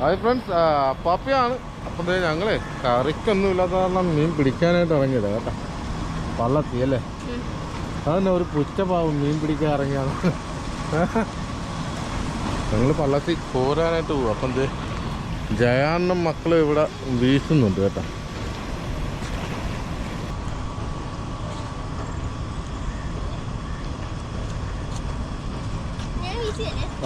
Hi friends പപ്പിയാണ്. അപ്പം ഞങ്ങളെ കറിക്കൊന്നും ഇല്ലാത്ത കാരണം മീൻ പിടിക്കാനായിട്ട് ഇറങ്ങിയത് കേട്ടോ. പള്ളത്തി അല്ലേ? അതന്നെ ഒരു പുച്ചപാവും മീൻ പിടിക്കാൻ ഇറങ്ങിയാണ് ഞങ്ങൾ പള്ളത്തി കോരാനായിട്ട് പോകും അപ്പം ദേ ജയാണ്ണൻ മക്കൾ ഇവിടെ വീശുന്നുണ്ട് കേട്ടോ?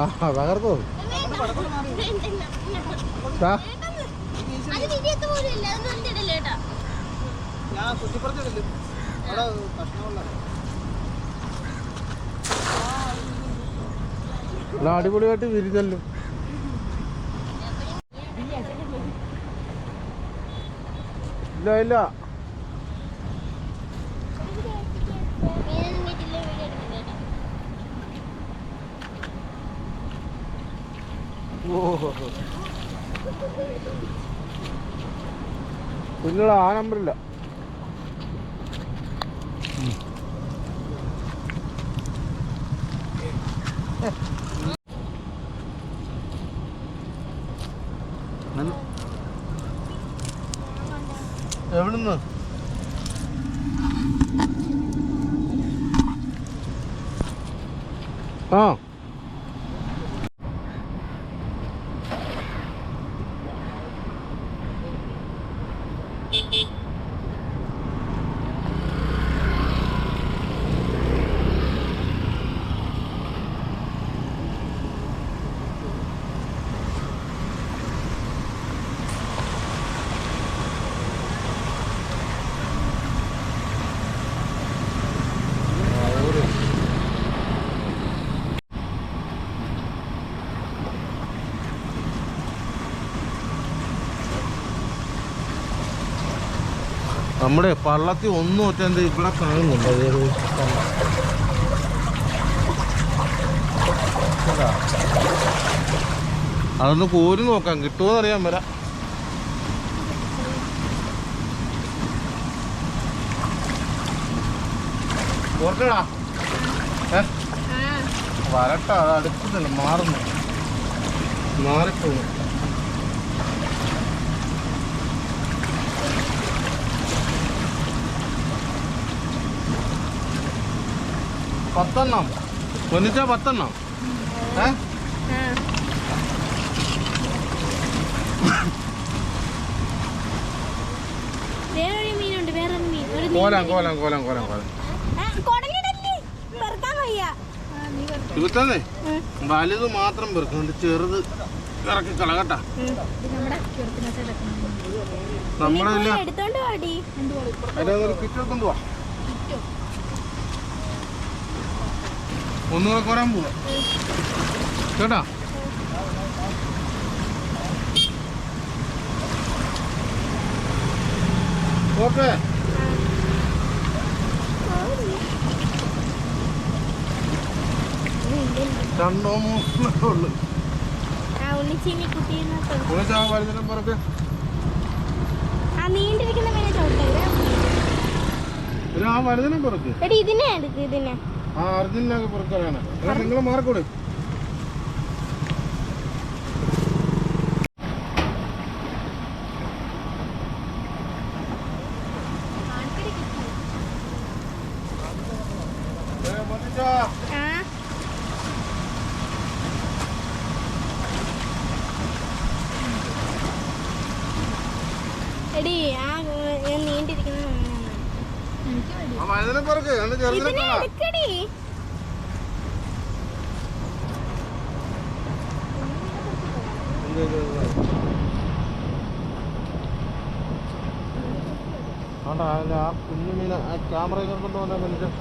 ആ തകർത്തോ? ഞാൻ അടിപൊളിയായിട്ട് വിരിഞ്ഞല്ലോ. ഇല്ല ഇല്ല മീനൊന്നും വീട്ടിലെ വീഡിയോ എടുക്കില്ല കേട്ടോ. കുഞ്ഞുള്ള ആ നമ്പറില്ല. എവിടുന്ന്? ആ. നമ്മുടെ പള്ളത്തി ഒന്നും ഒറ്റ ഇവിടെ കാണുന്നുണ്ട് അതൊരു അതൊന്ന് കോരി നോക്കാം. കിട്ടുമോ അറിയാൻ വരാം. ഓർക്കടാ. ഏ? വരട്ടാ അത് അടുക്കുന്നുണ്ട് മാറുന്നു. മാറിപ്പോകും. പത്തെണ്ണം. പത്തെണ്ണം. ഏ? വേറൊരു മീനുണ്ട് വേറൊരു മീൻ. ഒരു കോലാം കോലാം കോലാം കോലാം കോലാം. കൊടലിടല്ലേ? പെറുക്കാൻ വയ്യ. ഇരുപത്തന്നേ വലുത് മാത്രം പെറുക്കുന്നുണ്ട് ചെറുത് ഇറക്കി കളകട്ട നമ്മുടെ ഇല്ല. എടുത്തോണ്ട് പാടി അതിന്റെ ഒരു കിറ്റ് എടുക്കൊണ്ട് പോവാ. ഒന്നുകൂടെ കോരാൻ പോവാ. കേട്ടാ? ഓക്കെ രണ്ടോ മൂന്നോ ഉള്ളു. ഇതിനെ എടുക്ക് ഇതിനെ. ആ അർജുനൊക്കെ പുറത്താണ് നിങ്ങൾ മാറിക്കൂടെ ആ. എടി ആ. വലുതിനെ പുറക്ക് രണ്ട് ചെറുതിനെ ഇതിനെ കാണാം എടുക്കടി. ആണ്ടാ അതിന്റെ ആ കുഞ്ഞു മീന ആ ക്യാമറ കൊണ്ട് വന്ന മനുഷ്യൻ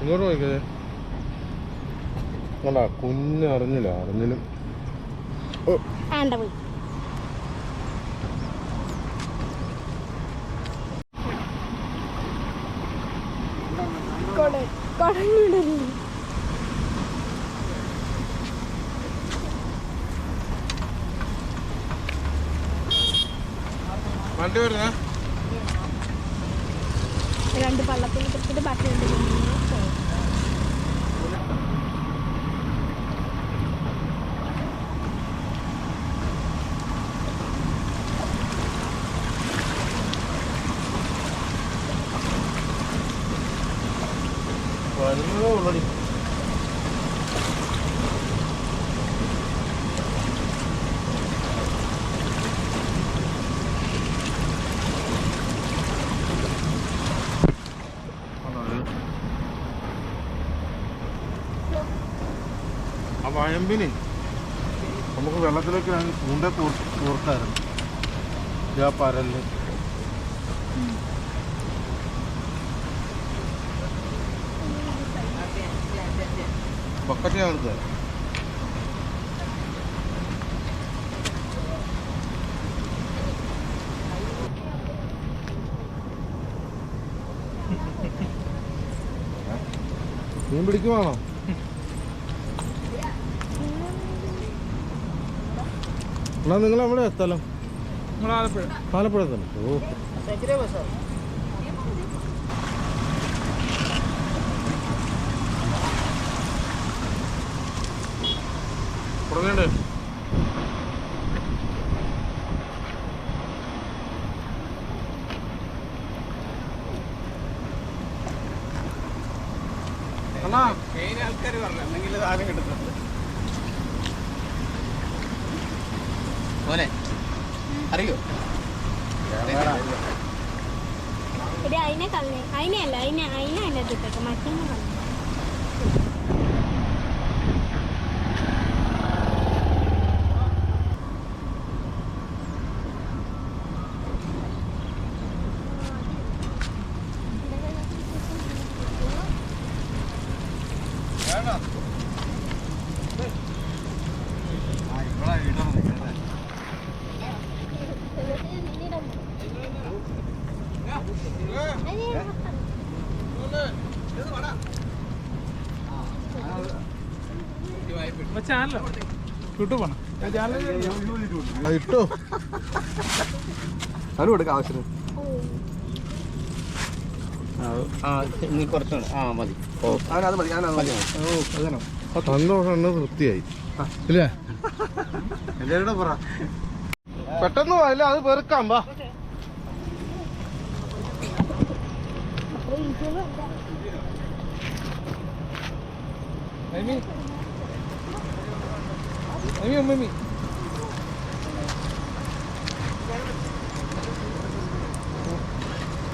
ഇങ്ങോട്ട് നോക്കിയത് കണ്ടാ കുഞ്ഞ് അറിഞ്ഞില്ല ആണ്ട പോയി. വണ്ടി വരുന്ന? രണ്ട് പള്ളത്തിൽ എടുത്തിട്ട് ബാക്കി വരുന്നതേ ആ വയമ്പിനെ നമുക്ക് വെള്ളത്തിലേക്ക് ചൂണ്ട കോർക്കായിരുന്നു ഇതാ പരൽ. ബക്കറ്റ് ഞാൻ എടുത്തത് മീൻ പിടിക്കുവാണോ? എന്നാ നിങ്ങൾ എവിടെയാ സ്ഥലം ആലപ്പുഴ തന്നെ. ഓ. തുടങ്ങണ്ടേ അണ്ണാ ആൾക്കാർ പറഞ്ഞു എന്തെങ്കിലും സാധനം കിട്ടുന്നുണ്ട്. മോനെ അറിയോ? എടി അതിനെ അല്ല അതിനെയല്ല അതിനെ അതിനെ അല്ല മറ്റേ വേണോ ആ ഇവിടെ ഇടണം നിങ്ങളെ ആ, ഇട്ടോ അത് കൊടുക്കാം ആവശ്യത്തിന് ആ നീ കുറച്ചുകൂടെ ആ മതി ഓ അവനത് മതി അവനത് തൃപ്തിയായി ഇല്ലേ? എല്ലാവരുടെ പറ. പെട്ടെന്ന് അല്ല അത് വെറുക്കാം വാ.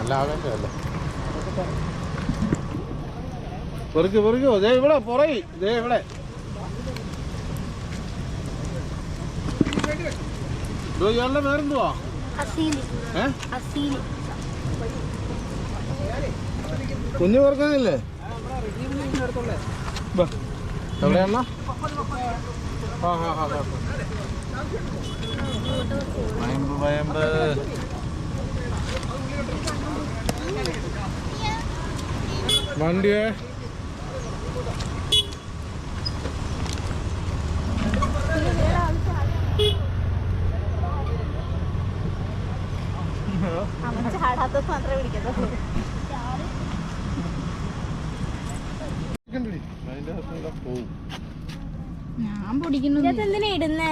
അല്ല ആവേശമല്ല വെറുക്ക് വെറുക്കോ ദേ ഇവിടെ പുറയി ദേ ഇവിടെ. ഇയാളുടെ പേരെന്തുവാ? കുഞ്ഞു പേർക്കതില്ലേ എവിടെയാണോ വണ്ടിയേ അവൻ ചാടാത്തത് മാത്രമേ പിടിക്കത്തുള്ളൂ അതിന്റെ അകത്തുകൂടെ പോവും ഞാൻ പിടിക്കുന്നു എന്തിനാ ഇടുന്നേ?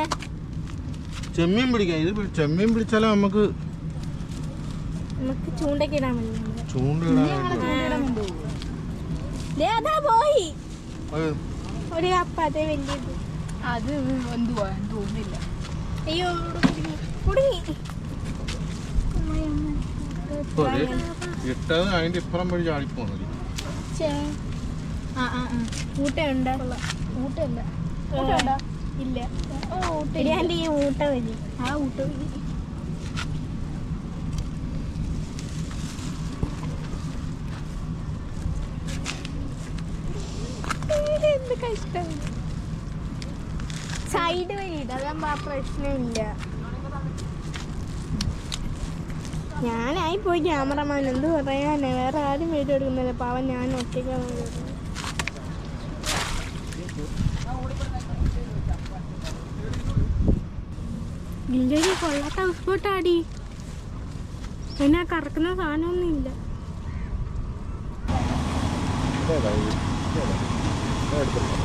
ചെമ്മീൻ പിടിക്കാം. ഇത് ചെമ്മീൻ പിടിച്ചാലേ നമുക്ക് നമുക്ക് ഇടാൻ ചൂണ്ടിടാൻ അതാ പോയി. അത് ഒരു കപ്പ അതേ വലിയത് അത് എന്തുവാ? തോന്നില്ല അയ്യോ കുടുങ്ങി. ഇട്ടത് അതിന്റെ ഇപ്പുറം വഴി ആ ഊട്ടയുണ്ട്. ഊട്ടയുണ്ടോ ഇല്ല. ഈ ഊട്ട ആ ഊട്ട സൈഡ് വഴി അതാകുമ്പോ ആ പ്രശ്നമില്ല. ഞാനായി പോയി ക്യാമറമാൻ. എന്ത് പറയാനാ? വേറെ ആരും വീഡിയോ എടുക്കുന്നില്ല. പാവം ഞാൻ ഒറ്റയ്ക്കാണ് ഇല്ലടി കൊള്ളാത്ത ഹൗസ് ബോട്ടാടി പിന്നെ കറക്കുന്ന സാധനമൊന്നും ഇല്ല അതേതാ അവസരം.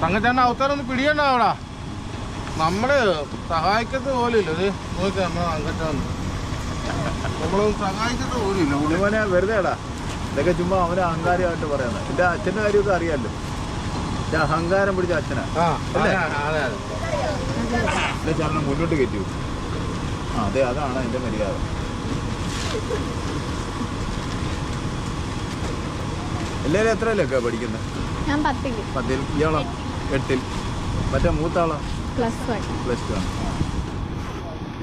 തങ്കച്ചേട്ടൻ പിടിയണ്ട അവിടെ. നമ്മൾ സഹായിക്കത്ത് പോലില്ല ഇത് നോക്കി നമ്മളെ തങ്കച്ചാന്ന് നമ്മളൊന്നും സഹായിക്കത്ത് പോലില്ല പുള്ളി ഉണ്ണിമോനെ വെറുതെ ഇടാ ഇതൊക്കെ ചുമ്മാ അവനെ അഹങ്കാരമായിട്ട് പറയുന്നത് എന്റെ അച്ഛന്റെ കാര്യമൊക്കെ അറിയാലോ അഹങ്കാരം പിടിച്ച അച്ഛനാ. അല്ലേ? എന്റെ മുന്നോട്ട് കയറ്റി ആ അതെ അതാണ് എന്റെ മര്യാദ. എല്ലാവരും എത്രയിലൊക്കെ പഠിക്കുന്നത് ഞാൻ പത്തിൽ. ഇയാളോ? എട്ടിൽ. മറ്റേ മൂത്താളോ? Plus one. പ്ലസ് ടു ആണ്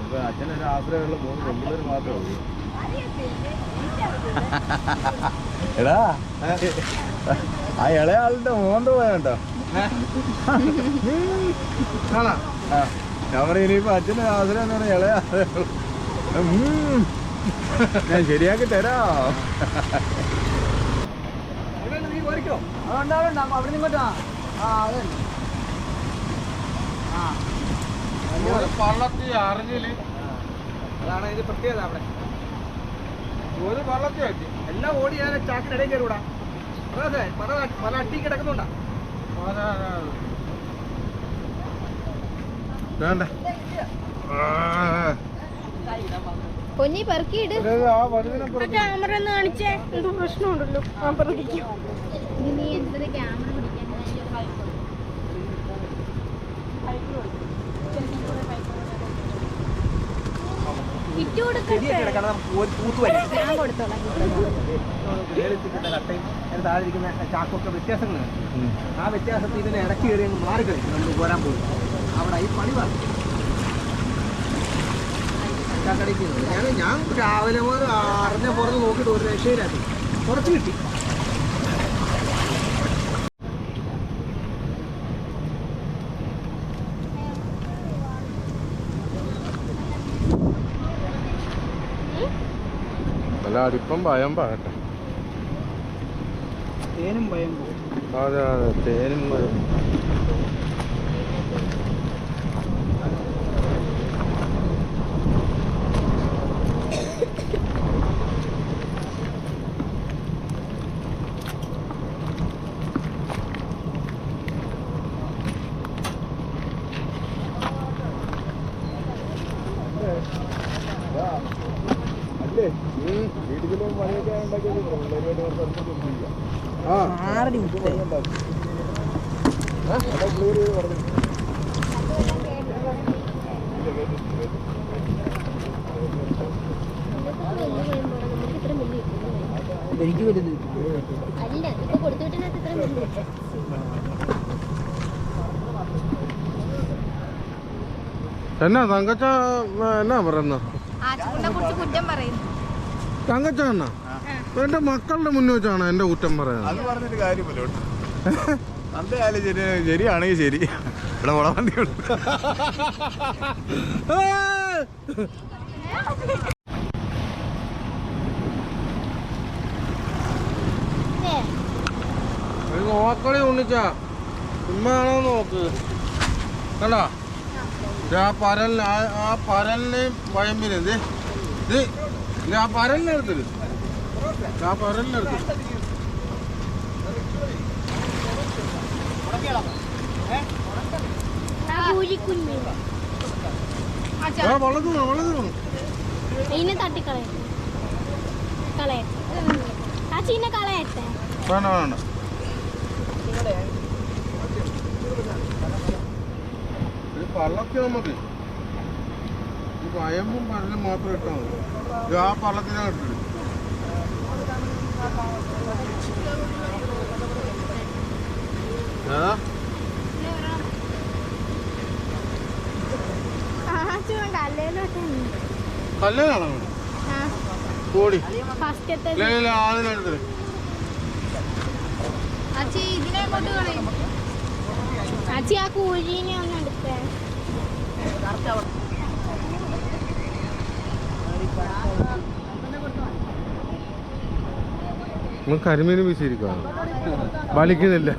ഇപ്പൊ അച്ഛനൊരു ആശ്രയമുള്ള മൂന്ന് പെൺപിള്ളേർ മാത്രമേ ഉള്ളൂ. എടാ. ആ ഇളയ ആളുടെ മോന്ത പോയാണ്ടോ? കാണാ ആ. ഞാൻ പറയും ഇനിയിപ്പോ അച്ഛന്റെ ആശ്രയം എന്ന് പറഞ്ഞാൽ ഇളയ. ഞാൻ ശരിയാക്കി തരാം. അറിഞ്ഞിൽ. അതാണ് ഇതിന്റെ പ്രത്യേകത അവിടെ. ഒരു പള്ളത്തി പറ്റി എല്ലാം ഓടി ഞാൻ ചാക്കിനിടയിൽ കയറിവിടാ. പൊന്നി പെറുക്കിയിട്. ക്യാമറ ഒന്ന് കാണിച്ചേ. എന്തോ പ്രശ്നമുണ്ടല്ലോ. ആ പെറുക്കിക്കോ. നീ എന്തൊരു ക്യാമറ പിടിക്കാൻ? വിറ്റു കൊടുക്കട്ടെ ഞാൻ കൊടുത്തോളാം. കട്ടയും അതിന് താഴെ ഇരിക്കുന്ന ചാക്കൊക്കെ വ്യത്യാസങ്ങൾ ആ വ്യത്യാസത്തിൽ ഇതിനെ ഇടയ്ക്ക് കയറി അങ്ങ് മാറിക്കഴിഞ്ഞു നമ്മൾ പോരാൻ പോകും അവിടെ ഈ പണി പറഞ്ഞു ഞാൻ ഞാൻ രാവിലെ മുതൽ അറിഞ്ഞ പുറത്ത് നോക്കിയിട്ട് ഒരു രക്ഷയിലാക്കി കുറച്ച് കിട്ടി. അല്ല അടിപ്പം ഭയം പറയട്ടെ തേനും ഭയം അതെ അതെ തേനും ഭയം അല്ലേ വീട്ടിലും പണിയൊക്കെ ഉണ്ടാക്കിയത് ആ എനിക്ക് വലുത് അല്ല ഇപ്പൊ കൊടുത്തു വിട്ടതിനകത്ത് ഇത്ര മില്ലി എന്നാ തങ്കച്ച എന്നാ പറയുന്ന? തങ്കച്ച എന്നാ? എന്റെ മക്കളുടെ മുന്നിൽ വെച്ചാണ് എന്റെ കുറ്റം പറയുന്നത്. അത് പറഞ്ഞിട്ട് കാര്യമില്ല ശരി ശരിയാണെങ്കിൽ ശരി. ഇവിടെ വളവണ്ടി നോക്കളി ഉണ്ണിച്ചാ. ഉമ്മയാണോ നോക്ക്. കണ്ടാ? ആ പരലിന് ആ പരലിനെയും വയമ്പിന് ഇത് ഇത് ഇത് ആ പരലിനെ എടുത്തിട്ട് ആ പരലിനെ വേണം വള്ളത്ത് വേണം ഇതിനെ തട്ടിക്കളയട്ടെ. കളയട്ടെ. ആ ചീന കളയട്ടെ. വേണ്ട വേണ്ട. പള്ളത്തി നമുക്ക്. ഈ വയമ്പും പഴലും മാത്രം ഇട്ടാൽ മതി. ആ പള്ളത്തിനാ ഇവിടെ? ആ കോടി ആ കുഴീനെ ഒന്ന് നമ്മൾ കരിമീൻ വീശിയിരിക്കുകയാണ് വലിക്കുന്നില്ല.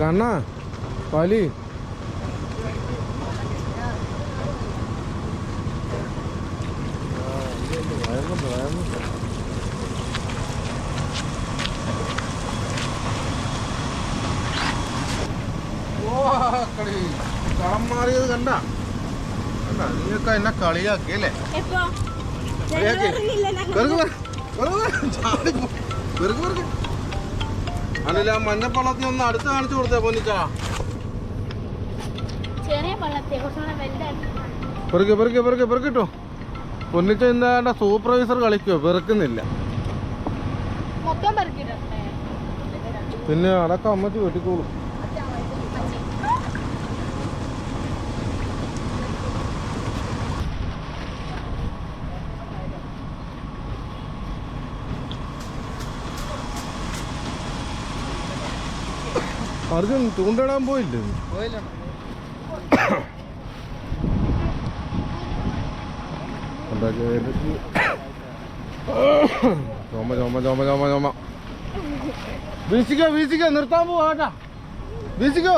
കണ്ണാ വലി വയറുന്നുണ്ട് വയറുന്നുണ്ട് ഓ കളി കളം മാറിയത് കണ്ട? കണ്ട നീയൊക്കെ എന്നെ കളിയാക്കി അല്ലേ? അല്ല മഞ്ഞപ്പള്ളത്തി ഒന്ന് അടുത്ത് കാണിച്ചു കൊടുത്തേ പൊന്നിച്ചാ. പെറുക്കെ പെറുക്കെ പെറുക്കെ പെറുക്കിട്ടോ. പൊന്നിച്ച എന്താ സൂപ്പർവൈസർ കളിക്കോ പെറുക്കുന്നില്ല. പിന്നെ അടക്കം അമ്മച്ചി വെട്ടിക്കോളും. അർജുൻ ചൂണ്ടിടാൻ പോയില്ലേ? ചോമ ചോമ ചോമ ചോമ ചോമ. വീശിക്കോ വീശിക്കോ നിർത്താൻ പോവാട്ടാ വീശിക്കോ.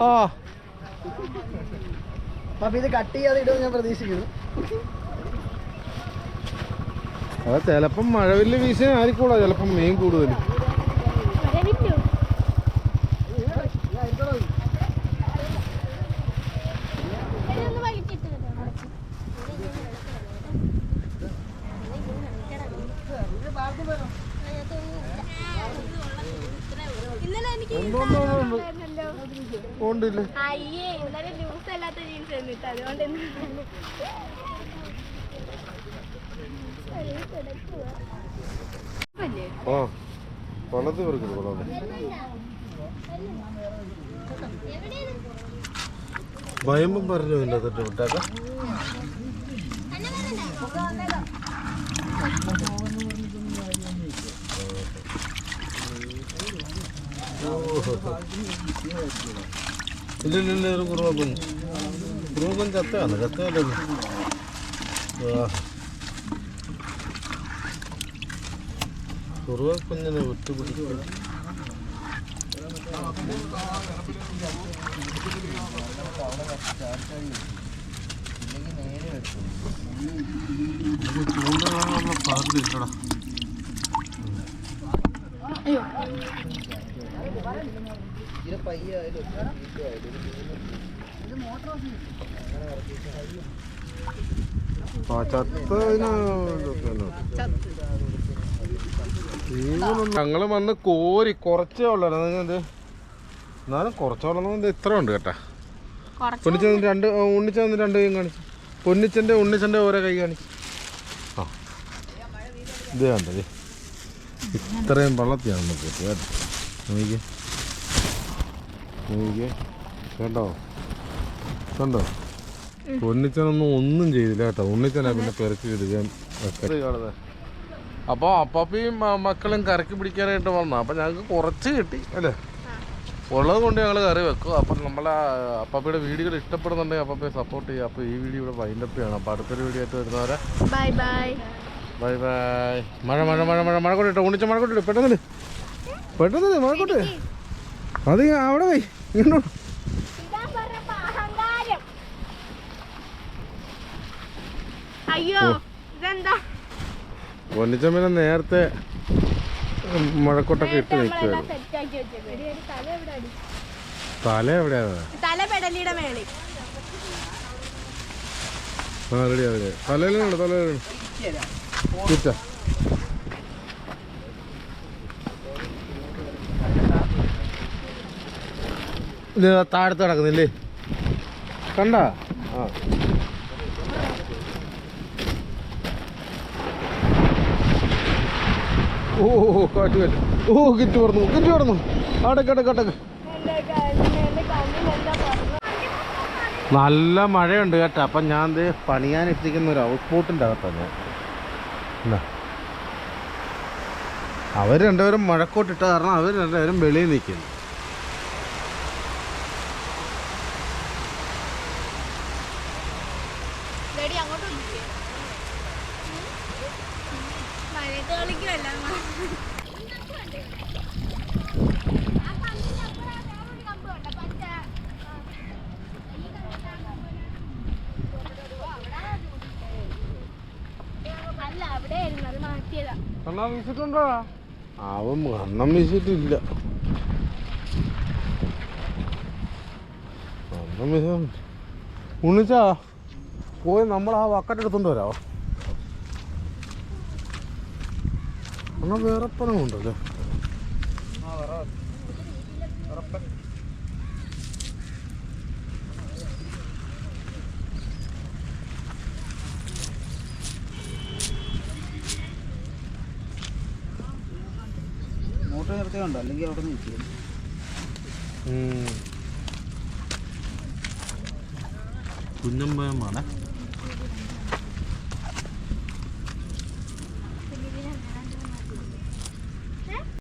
ആ. അപ്പൊ ഇത് കട്ട് ചെയ്യാതെ ഇടുമെന്ന് ഞാൻ പ്രതീക്ഷിക്കുന്നു. അത് ചിലപ്പം മഴവില്ല് വീശാൻ ആയിരിക്കൂടാ ചിലപ്പം മീൻ കൂടുതൽ ഇന്നലെ എനിക്ക് വെള്ളത്തിൽ പെറുക്കുന്നു വെള്ളത്തിൽ ഭയമ്പം പറഞ്ഞു ഇല്ല തൊട്ട് വിട്ടാക്ക. ഇല്ല ഇല്ല ഇല്ല ഒരു കുറുവ കുഞ്ഞ് കുറുവ കുഞ്ഞ് ചത്തയാണ് ചത്തല്ലേ കുറുവ കുഞ്ഞിനെ വിട്ടുപിടിക്കും ചൂണ്ടാനുള്ള സാധ്യത ഇത് പയ്യ ആ ഞങ്ങൾ വന്ന് കോരി കുറച്ചേ ഉള്ളു ഇത് എന്നാലും കുറച്ചോളം ഇത്ര ഉണ്ട് കേട്ടാ. പൊന്നിച്ച രണ്ട് ഉണ്ണിച്ച വന്ന് രണ്ട് കൈ കാണിച്ചു. പൊന്നിച്ചന്റെ ഉണ്ണിച്ചന്റെ ഓരോ കൈ കാണിച്ചു. ആ. ഇത് കണ്ടത് ഇത്രയും വെള്ളത്തിയാണ് നമുക്ക് നോക്കിയേ നോക്കിയേ കേട്ടോ കണ്ടോ? പൊന്നിച്ചനൊന്നും ഒന്നും ചെയ്തില്ല കേട്ടോ. ഉണ്ണിച്ചനാ പിന്നെ പെരച്ചു ഇടുകയും അപ്പോൾ അപ്പാപ്പിയും മക്കളും കറക്കി പിടിക്കാനായിട്ട് വന്നു അപ്പം ഞങ്ങൾക്ക് കുറച്ച് കിട്ടി അല്ലേ? ഉള്ളത് കൊണ്ട് ഞങ്ങൾ കറി വെക്കും. അപ്പം നമ്മളെ അപ്പാപ്പയുടെ വീഡിയോകൾ ഇഷ്ടപ്പെടുന്നുണ്ടെങ്കിൽ അപ്പാപ്പയെ സപ്പോർട്ട് ചെയ്യുക. അപ്പോൾ ഈ വീഡിയോ ഇവിടെ വൈൻഡപ്പ് ചെയ്യണം. അപ്പോൾ അടുത്തൊരു വീഡിയോ ആയിട്ട് വരുന്നവരെ ബൈ ബൈ ബൈ ബൈ മഴ മഴ മഴ മഴ മഴ കൊണ്ടിട്ടോ ഉണ്ണിച്ച മഴ കൊണ്ടിട്ടോ പെട്ടെന്ന് പെട്ടെന്ന് മഴ കൊണ്ട് അത് അവിടെ പോയി. ഇങ്ങോട്ട് അഹങ്കാരം അയ്യോ ഇതെന്താ? പൊന്നിച്ചമ്മനെ നേരത്തെ മഴക്കൊട്ടൊക്കെ ഇട്ട് നിൽക്കുകയായിരുന്നു തല എവിടെ അടി? തല എവിടെയാണ് തല പെടലിയുടെ മേളിൽ. ആ റെഡി റെഡി. തലയിലാണ് തലയിലാണ് തിരിച്ച ഇത് താഴത്ത് കിടക്കുന്നില്ലേ കണ്ട? ആ. ഓ കാറ്റ് കാറ്റ്. ഓ കിറ്റ് പറഞ്ഞു കിറ്റ് പറഞ്ഞു അടക്ക് അടക്ക് അടക്ക്. എന്താ നല്ല മഴയുണ്ട് കേട്ടോ. അപ്പം ഞാൻ പണിയാൻ എത്തിക്കുന്ന ഒരു ഹൗസ് ബോട്ടിന്റെ അകത്താണ് ഞാൻ. എന്നാ അവർ രണ്ടുപേരും മഴക്കോട്ടിട്ട കാരണം അവർ രണ്ടുപേരും വെളിയിൽ നിൽക്കുന്നു അവൻ കണ്ണം വീശിട്ടില്ല കണ്ണം വീശ ഉണ്ണിച്ചാ പോയി നമ്മൾ ആ വക്കറ്റ് എടുത്തോണ്ട് വരാമോ എന്നാ വേറെ പണമുണ്ടല്ലേ മോട്ടോർ കണ്ടോ? അല്ലെങ്കിൽ അവിടെ നിന്ന് കുഞ്ഞമ്പയമാണ്